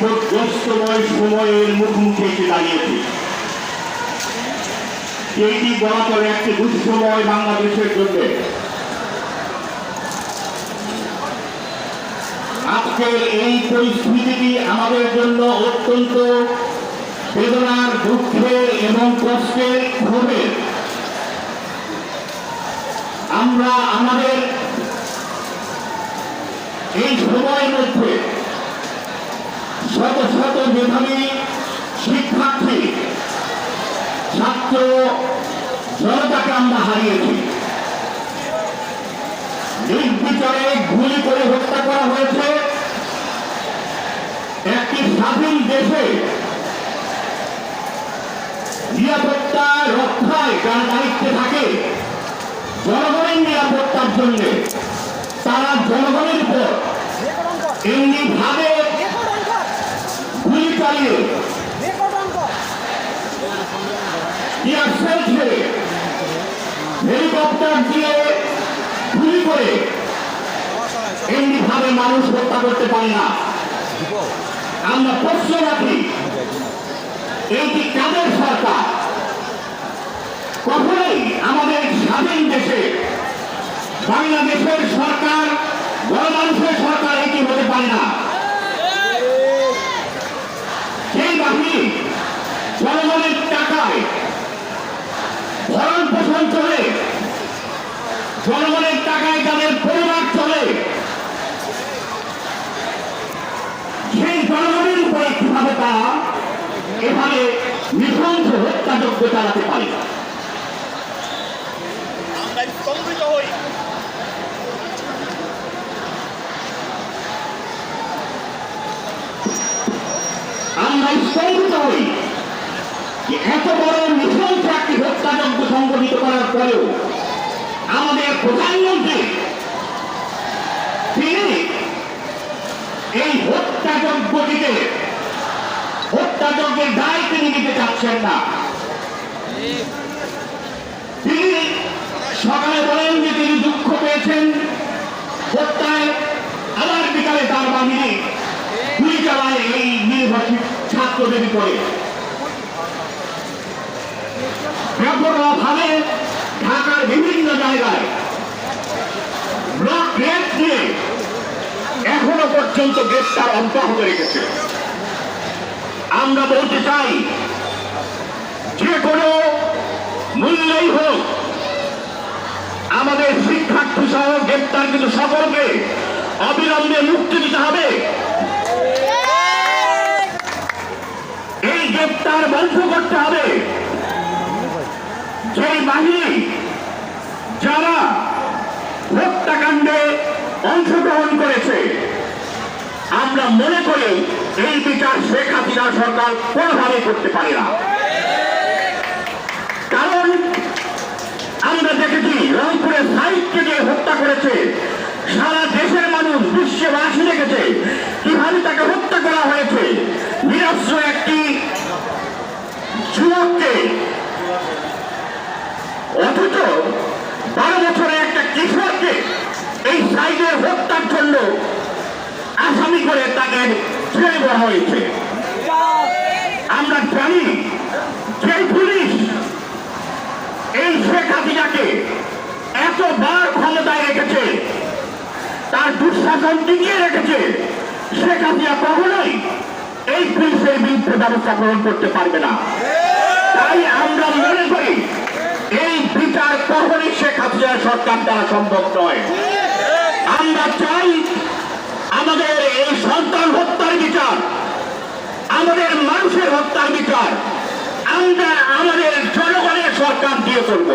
বিপদগ্রস্তময় সময়ের মুখোমুখি এসে দাঁড়িয়েছি। এইটি বলা চলে একটি দুঃসময় বাংলাদেশের জন্য। আজকের এই পরিস্থিতিটি আমাদের জন্য অত্যন্ত বেদনার, দুঃখের এবং কষ্টের ক্ষোভের আমরা আমাদের এই সময়ের মধ্যে শত শত মেধাবী শিক্ষার্থী, ছাত্র জনতাকে আমরা হারিয়েছি। নির্বিচারে গুলি করে হত্যা করা হয়েছে। একটি স্বাধীন দেশে নিরাপত্তা রক্ষায় যার দায়িত্বে থাকে, জনগণের নিরাপত্তার জন্য, তারা জনগণের উপর এমনি ভাবে গুলি চালিয়ে এয়ারসেল ছেড়ে হেলিকপ্টার দিয়ে গুলি করে। এমনি ভাবে মানুষ হত্যা করতে পারে না। আমরা প্রশ্ন রাখি এইটি কাদের সরকার? কখনোই আমাদের স্বাধীন দেশে বাংলাদেশের সরকার, গণমানুষের সরকার এটি হতে পারে না সেই বাহিনী জনগণের টাকায় ভরণ পোষণ চলে জনগণের টাকায় তাদের পরিবার চলে সেই জনগণের উপরে কীভাবে তারা এভাবে নৃশংস হত্যাযজ্ঞ চালাতে পারে? আমরা স্তম্ভিত হই আমরা স্তম্ভিত হই যে এত বড় নৃশংস একটি হত্যাযজ্ঞ সংগঠিত করার পরেও আমাদের প্রধানমন্ত্রী, তিনি এই হত্যাযজ্ঞটিকে হত্যাযজ্ঞের দায় তিনি নিতে চাচ্ছেন না। তিনি সকালে বলেন যে তিনি দুঃখ পেয়েছেন, হত্যায় আবার বিকালে তার বাহিনী গুলি চালায় এই নির্বাচিত ছাত্রদের করে ব্যাপকভাবে ঢাকার বিভিন্ন জায়গায় ব্লক দিয়ে এখনও পর্যন্ত গ্রেফতার অব্যাহত রেখেছে। আমরা বলতে চাই, যে কোনো মূল্যই হোক, আমাদের শিক্ষার্থী সহ গ্রেপ্তার কিন্তু সকলকে অবিলম্বে মুক্তি দিতে হবে। এই গ্রেপ্তার বন্ধ করতে হবে। যে বাহিনী যারা হত্যাকাণ্ডে অংশগ্রহণ করেছে, আমরা মনে করি এই বিচার শেখ হাসিনা সরকার কোনোভাবে করতে পারে না কারণ আমরা দেখেছি রংপুরে সাহিত্যকে যে হত্যা করেছে সারা দেশের মানুষ বিশ্ববাসী দেখেছে কীভাবে তাকে হত্যা করা হয়েছে নিরস্ত্র একটি যুবককে অথচ বারো বছরের একটা কিশোরকে এই সাইডের হত্যার জন্য আসামি করে তাকে ছেড়ে দেওয়া হয়েছে। আমরা জানি যে পুলিশ এই শেখ হাসিনাকে এতবার ক্ষমতায় রেখেছে, তার দুঃশাসন টিকিয়ে রেখেছে, শেখ হাসিনা কখনোই এই পুলিশের বিরুদ্ধে ব্যবস্থা গ্রহণ করতে পারবে না। তাই আমরা মনে করি, এই বিচার কখনই শেখ হাসিনা সরকার দ্বারা সম্ভব নয়। আমরা চাই আমাদের এই সন্তান হত্যার বিচার, আমাদের মানুষের হত্যার বিচার, আমরা আমাদের জনগণের সরকার দিয়ে করব